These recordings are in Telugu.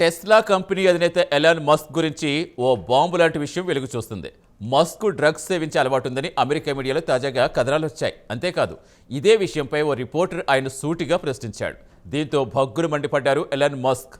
టెస్లా కంపెనీ అధినేత ఎలాన్ మస్క్ గురించి ఓ బాంబు లాంటి విషయం వెలుగు చూస్తుంది. మస్క్ డ్రగ్స్ సేవించే అలవాటు ఉందని అమెరికా మీడియాలో తాజాగా కథనాలు వచ్చాయి. అంతేకాదు ఇదే విషయంపై ఓ రిపోర్టర్ ఆయన సూటిగా ప్రశ్నించాడు. దీంతో భగ్గురు మండిపడ్డారు ఎలాన్ మస్క్.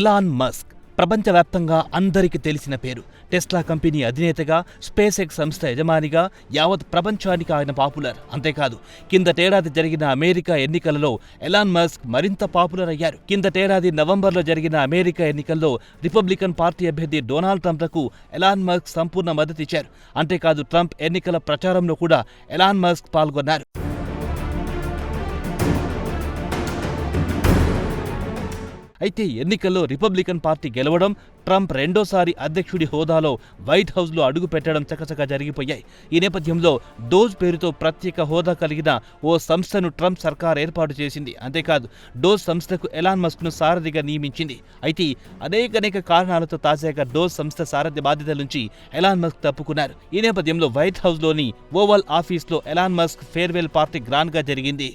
ఎలాన్ మస్క్ ప్రపంచవ్యాప్తంగా అందరికీ తెలిసిన పేరు. టెస్లా కంపెనీ అధినేతగా స్పేస్ ఎక్స్ సంస్థ యజమానిగా యావత్ ప్రపంచానికి ఆయన పాపులర్. అంతేకాదు కిందటేడాది జరిగిన అమెరికా ఎన్నికలలో ఎలాన్ మస్క్ మరింత పాపులర్ అయ్యారు. కిందటేడాది నవంబర్లో జరిగిన అమెరికా ఎన్నికల్లో రిపబ్లికన్ పార్టీ అభ్యర్థి డొనాల్డ్ ట్రంప్లకు ఎలాన్ మస్క్ సంపూర్ణ మద్దతిచ్చారు అంతేకాదు ట్రంప్ ఎన్నికల ప్రచారంలో కూడా ఎలాన్ మస్క్ పాల్గొన్నారు. అయితే ఎన్నికల్లో రిపబ్లికన్ పార్టీ గెలవడం ట్రంప్ రెండోసారి అధ్యక్షుడి హోదాలో వైట్ హౌస్లో అడుగు పెట్టడం చకచకా జరిగిపోయాయి. ఈ నేపథ్యంలో డోజ్ పేరుతో ప్రత్యేక హోదా కలిగిన ఓ సంస్థను ట్రంప్ సర్కార్ ఏర్పాటు చేసింది. అంతేకాదు డోజ్ సంస్థకు ఎలాన్ మస్క్ను సారథిగా నియమించింది. అయితే అనేకనేక కారణాలతో తాజాగా డోజ్ సంస్థ సారథ్య బాధ్యతల నుంచి ఎలాన్ మస్క్ తప్పుకున్నారు. ఈ నేపథ్యంలో వైట్ హౌస్లోని ఓవల్ ఆఫీస్లో ఎలాన్ మస్క్ ఫేర్వెల్ పార్టీ గ్రాండ్గా జరిగింది.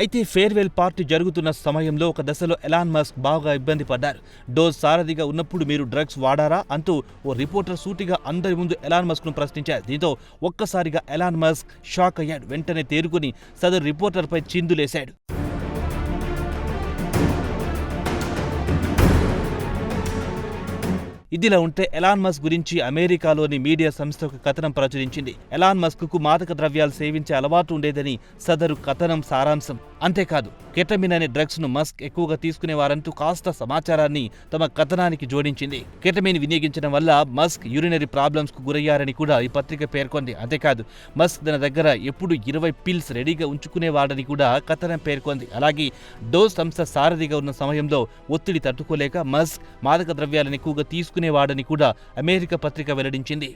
అయితే ఫేర్వెల్ పార్టీ జరుగుతున్న సమయంలో ఒక దశలో ఎలాన్ మస్క్ బాగా ఇబ్బంది పడ్డారు. డోస్ సారథిగా ఉన్నప్పుడు మీరు డ్రగ్స్ వాడారా? అంటూ ఓ రిపోర్టర్ సూటిగా అందరి ముందు ఎలాన్ మస్క్ను ప్రశ్నించారు. దీంతో ఒక్కసారిగా ఎలాన్ మస్క్ షాక్ అయ్యాడు. వెంటనే తేరుకుని సదరు రిపోర్టర్పై చిందులేశాడు. ఇదిలా ఉంటే ఎలాన్ మస్క్ గురించి అమెరికాలోని మీడియా సంస్థ ఒక కథనం ప్రచురించింది. ఎలాన్ మస్క్కు మాదక ద్రవ్యాలు సేవించే అలవాటు ఉండేదని సదరు కథనం సారాంశం. అంతేకాదు కెటమిన్ అనే డ్రగ్స్ను మస్క్ ఎక్కువగా తీసుకునేవారంటూ కాస్త సమాచారాన్ని తమ కథనానికి జోడించింది. కెటమిన్ వినియోగించడం వల్ల మస్క్ యూరినరీ ప్రాబ్లమ్స్కు గురయ్యారని కూడా ఈ పత్రిక పేర్కొంది. అంతేకాదు మస్క్ తన దగ్గర ఎప్పుడు ఇరవై పిల్స్ రెడీగా ఉంచుకునేవాడని కూడా కథనం పేర్కొంది. అలాగే డోస్ సంస్థ సారథిగా ఉన్న సమయంలో ఒత్తిడి తట్టుకోలేక మస్క్ మాదక ద్రవ్యాలను ఎక్కువగా తీసుకునేవాడని కూడా అమెరికా పత్రిక వెల్లడించింది.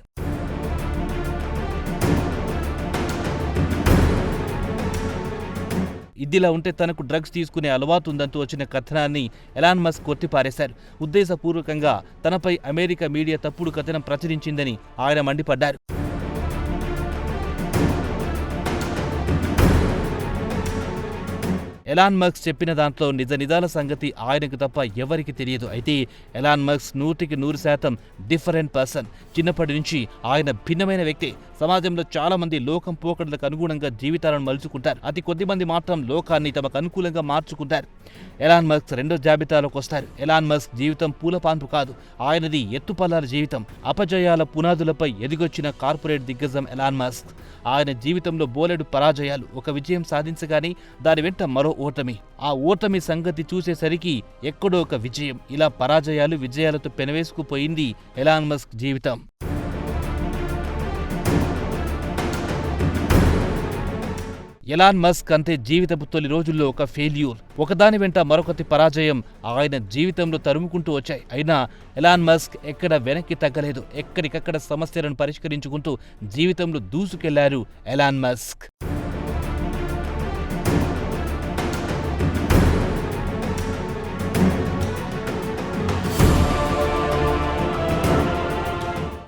ఇదిలా ఉంటే తనకు డ్రగ్స్ తీసుకునే అలవాటు ఉందంటూ వచ్చిన కథనాన్ని ఎలాన్ మస్క్ కొట్టిపారేశారు. ఉద్దేశపూర్వకంగా తనపై అమెరికా మీడియా తప్పుడు కథనం ప్రచురించిందని ఆయన మండిపడ్డారు. ఎలాన్ మర్క్స్ చెప్పిన దాంట్లో నిజ నిజాల సంగతి ఆయనకు తప్ప ఎవరికి తెలియదు. అయితే ఎలాన్ మర్క్స్ నూటికి నూరు శాతం డిఫరెంట్ పర్సన్. చిన్నప్పటి నుంచి ఆయన భిన్నమైన వ్యక్తి. సమాజంలో చాలా మంది లోకం పోకడలకు అనుగుణంగా జీవితాలను మలుచుకుంటారు. అతి కొద్ది మంది మాత్రం లోకాన్ని తమకు అనుకూలంగా మార్చుకుంటారు. ఎలాన్ మస్క్ రెండో జాబితాలోకి వస్తారు. ఎలాన్ మస్క్ జీవితం పూలపాన్పు కాదు. ఆయనది ఎత్తుపల్లాల జీవితం. అపజయాల పునాదులపై ఎదిగొచ్చిన కార్పొరేట్ దిగ్గజం ఎలాన్ మస్క్. ఆయన జీవితంలో బోలెడు పరాజయాలు ఒక విజయం సాధించగానే దాని వెంట మరో ఓటమి. ఆ ఓటమి సంగతి చూసేసరికి ఎక్కడో ఒక విజయం. ఇలా పరాజయాలు విజయాలతో పెనవేసుకుపోయింది ఎలాన్ మస్క్ జీవితం. ఎలాన్ మస్క్ అంతే జీవితపు తొలి రోజుల్లో ఒక ఫెయిల్యూర్ ఒకదాని వెంట మరొకటి పరాజయం. ఆయన జీవితంలో తరుముకుంటూ వచ్చాయి. అయినా ఎలాన్ మస్క్ ఎక్కడ వెనక్కి తగ్గలేదు. ఎక్కడికక్కడ సమస్యలను పరిష్కరించుకుంటూ జీవితంలో దూసుకెళ్ళారు ఎలాన్ మస్క్.